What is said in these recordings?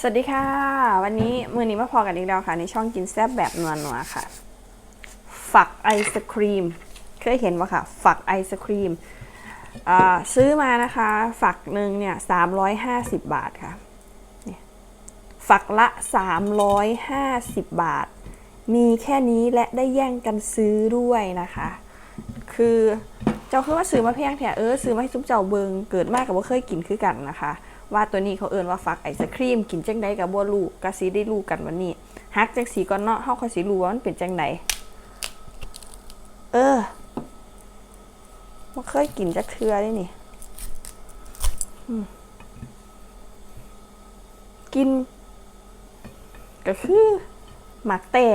สวัสดีค่ะ วันนี้มือนี้มาพอกันอีกแล้วค่ะ ในช่องกินแซ่บแบบนัวนัวๆค่ะ ฝักไอศครีม เคยเห็นปะค่ะ ฝักไอศครีมซื้อมานะคะ ฝักหนึ่งเนี่ย350บาทค่ะเนี่ยฝักละ350บาท มีแค่นี้และได้แย่งกันซื้อด้วยนะคะ คือเจ้าคือว่าซื้อมาเพียงแค่เออซื้อมาให้ซุปเจ้าเบิงเกิดมากกับว่าเคยกินคือกันนะคะ ว่าตัวนี้เขาเอิ้นว่าฟักไอศครีม กินจังไดกับบัวลูกกะสีได้ลูกกันวันนี้ฮักจังสีก่อนเนาะเฮาค่อสิรู้ว่ามันเป็นจังไดเออบ่เคยกินจักเทื่อเลยนี่กิน ก็คือหมักแต่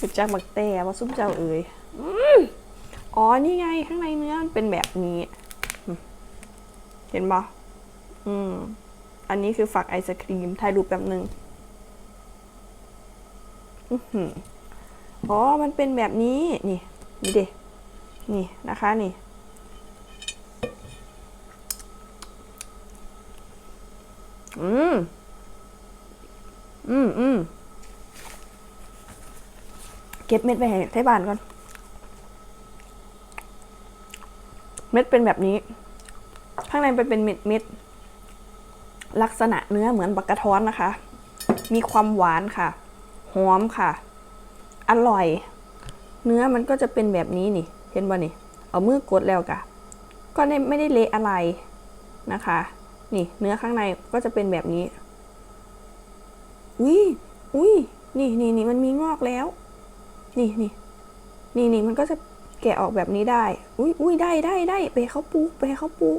รู้จักหมักแต่ว่าซุปเจ้าเอ๋ยอ๋อนี่ไงข้างในเนื้อมันเป็นแบบนี้ เห็นปะอืม อันนี้คือฝักไอศครีม ถ่ายรูปแป๊บนึงอือหืออ๋อ มันเป็นแบบนี้ นี่ นี่เดนี่นะคะ นี่ อืม อืมอืมเก็บเม็ดไปให้ไทบ้านก่อน เม็ดเป็นแบบนี้ ข้างในเป็นเป็นเม็ดเม็ดลักษณะเนื้อเหมือนบักกะท้อนนะคะ มีความหวานค่ะ หอมค่ะ อร่อย เนื้อมันก็จะเป็นแบบนี้นี่ เห็นบ่นี่ เอามือกดแล้วกะ ก็ไม่ได้เละอะไรนะคะ นี่เนื้อข้างในก็จะเป็นแบบนี้ อุ้ยอุ้ยนี่นี่นี่มันมีงอกแล้ว นี่นี่นี่นี่มันก็จะแกะออกแบบนี้ได้ อุ้ยอุ้ยได้ได้ได้ไปเขาปูไปเขาปู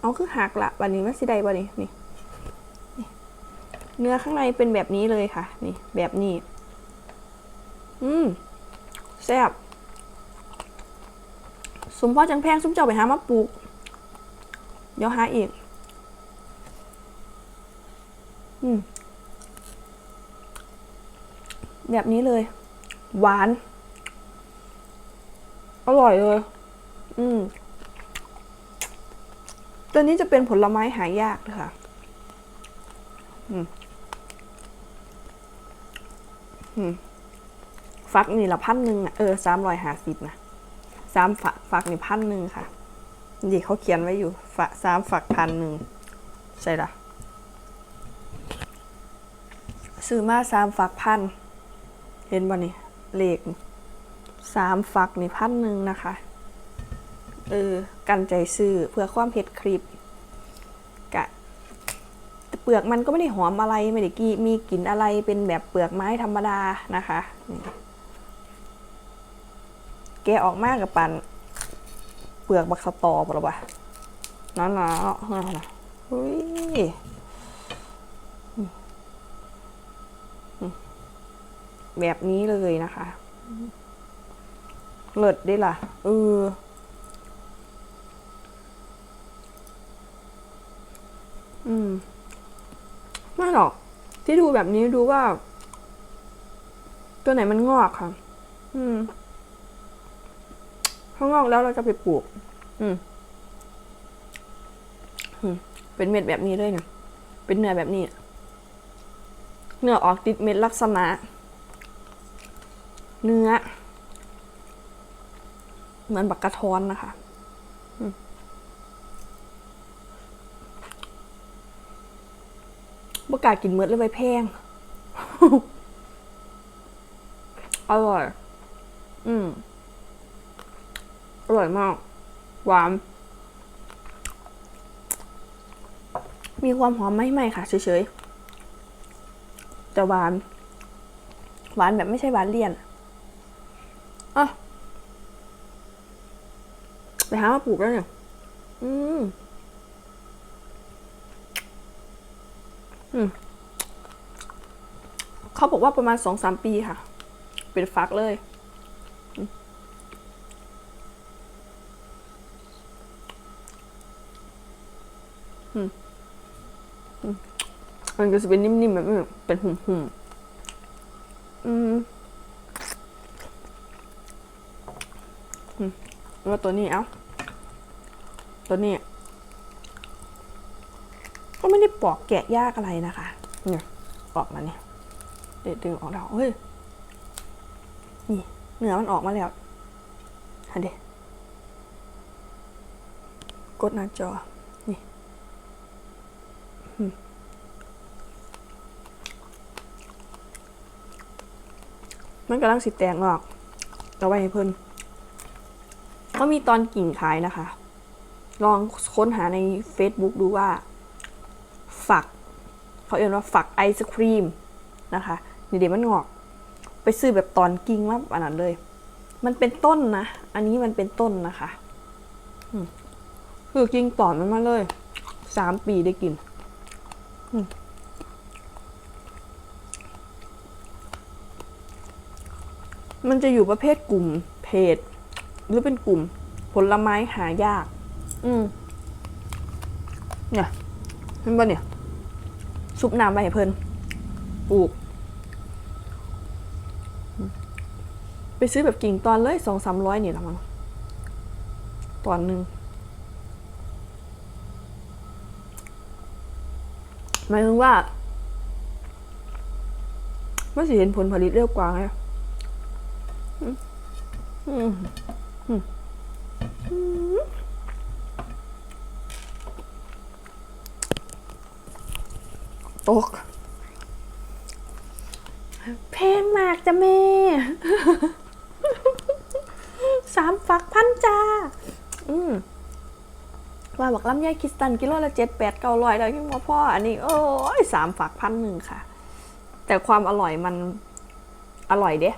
เอาคือหักละวันนี้มันสิได้บ่นี่นี่ เนื้อข้างในเป็นแบบนี้เลยค่ะ นี่ แบบนี้ อืมแซ่บสมพ่อจังแพงสมเจ้าไปหามาปลูก เดี๋ยวหาอีก อืม แบบนี้เลย หวาน อร่อยเลย อืม ตัวนี้จะเป็นผลไม้หายากเลยค่ะฟักนี่ละพันหนึ่งอะเออสามร้อยห้าสิบนะสามฝักฝักนี่พันหนึ่งค่ะนี่เขาเขียนไว้อยู่ฝักสามฝักพันหนึ่งใช่ละซื้อมาสามฝักพันเห็นบ่นี่เลขสามฝักนี่พันหนึ่งนะคะ เออ กันใจซื้อเพื่อความเผ็ดคลิปกะเปลือกมันก็ไม่ได้หอมอะไรไม่ได้กีมีกลิ่นอะไรเป็นแบบเปลือกไม้ธรรมดานะคะแกออกมากกับปันเปลือกบักสตอปหรอวะนั่นนะนั่นนะเฮ้ยแบบนี้เลยนะคะ เลิศได้ล่ะเออ อืม ไม่หรอก ที่ดูแบบนี้ดูว่า ตัวไหนมันงอกค่ะ อืมถ้างอกแล้วเราจะไปปลูก อืม อืม เป็นเม็ดแบบนี้เลยเนี่ย เป็นเนื้อแบบนี้ เนื้อออกติดเม็ดลักษณะ เนื้อ เหมือนบักกะท้อนนะคะอืม กล้ากินเมือดเลยไปแพง อร่อย อืม อร่อยมาก หวาน มีความหอมไม่ไม่ค่ะเฉยๆ แต่หวาน หวานแบบไม่ใช่หวานเลี่ยนอะไปหามาปลูกแล้วเนี่ย อืม อืม เขาบอกว่าประมาณสองสามปีค่ะ เป็นฟักเลยอืมอืมมันก็จะเป็นนิ่มๆแบบเป็นหุ่มๆอืมว่าตัวนี้เอ้า ตัวนี้ ก็ไม่ได้ปอกแกะยากอะไรนะคะ เนี่ยออกมาเนี่ยเด็ดดึงออกแล้วเฮ้ยนี่เนื้อมันออกมาแล้วฮะเด็กดหน้าจอ นี่มมันกำลังสิแตกออกเอาไว้ให้เพิ่นก็มีตอนกิ่งขายนะคะ ลองค้นหาใน Facebook ดูว่า ฝัก เขาเรียกว่าฝักไอศครีมนะคะนี่เดี๋ยวมันงอก ไปซื้อแบบตอนกิ่งมาอันนั้นเลย มันเป็นต้นนะ อันนี้มันเป็นต้นนะคะคือกิ่งตอนมันมาเลย สามปีได้กินมันจะอยู่ประเภทกลุ่มเพจหรือเป็นกลุ่ม ผลไม้หายาก อืมเนี่ย เห็นปะเนี่ยชุบน้ำไปให้เพิ่นปลูก ไปซื้อแบบกิ่งตอนเลยสองสามร้อยนี่ละมั้งตอนหนึ่งหมายถึงว่าไม่สิเห็นผลผลิตเร็วกว่าไงอืมอืมอืมอืม ตกเพลงมากจ้ะแม่สามฝักพันจ้า อืมว่าบอกลำไยคิสตันกิโลละเจ็ดแปดเก้าร้อยแล้วยังว่าพ่อ อันนี้ โอ้ยสามฝักพันหนึ่งค่ะ แต่ความอร่อยมัน อร่อยเด้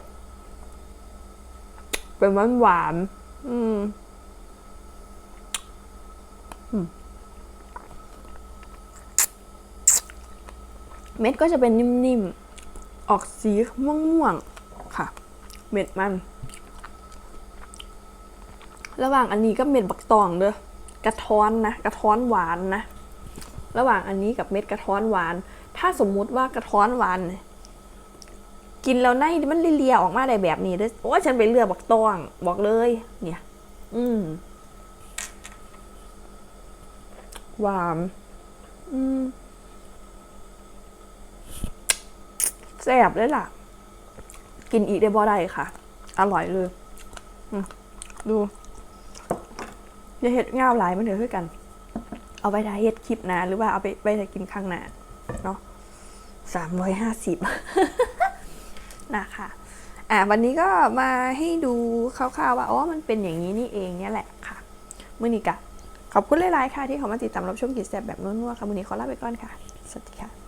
เป็นหวานหวานอืม อืม เม็ดก็จะเป็นนิ่มๆ ออกสีม่วงๆ ค่ะ เม็ดมัน ระหว่างอันนี้กับเม็ดบักตองเด้อกระท้อนนะ กระท้อนหวานนะ ระหว่างอันนี้กับเม็ดกระท้อนหวาน ถ้าสมมุติว่ากระท้อนหวาน กินแล้วในมันเลียๆออกมาได้แบบนี้เด้อโอ้ฉันไปเลือกบักตอง บอกเลย เนี่ย อืมหวานอืม แซ่บเลยล่ะ กินอีกได้บ่ได้ค่ะ อร่อยเลยดูอย่าเห็ดง่าวหลายมันเถอะคือกัน เอาไปทายเห็ดคลิปนะหรือว่าเอาไปไปทายกินข้างหน้าเนาะสามร้อยห้าสิบนะคะอะวันนี้ก็มาให้ดูคร่าวๆว่าอ๋อมันเป็นอย่างนี้นี่เองเนี่ยแหละค่ะมือนี้กะขอบคุณหลายๆค่ะที่เขามาติดตามรับชมกิจแซ่บแบบนัวๆค่ะมือนี้ขอลาไปก่อนค่ะ สวัสดีค่ะ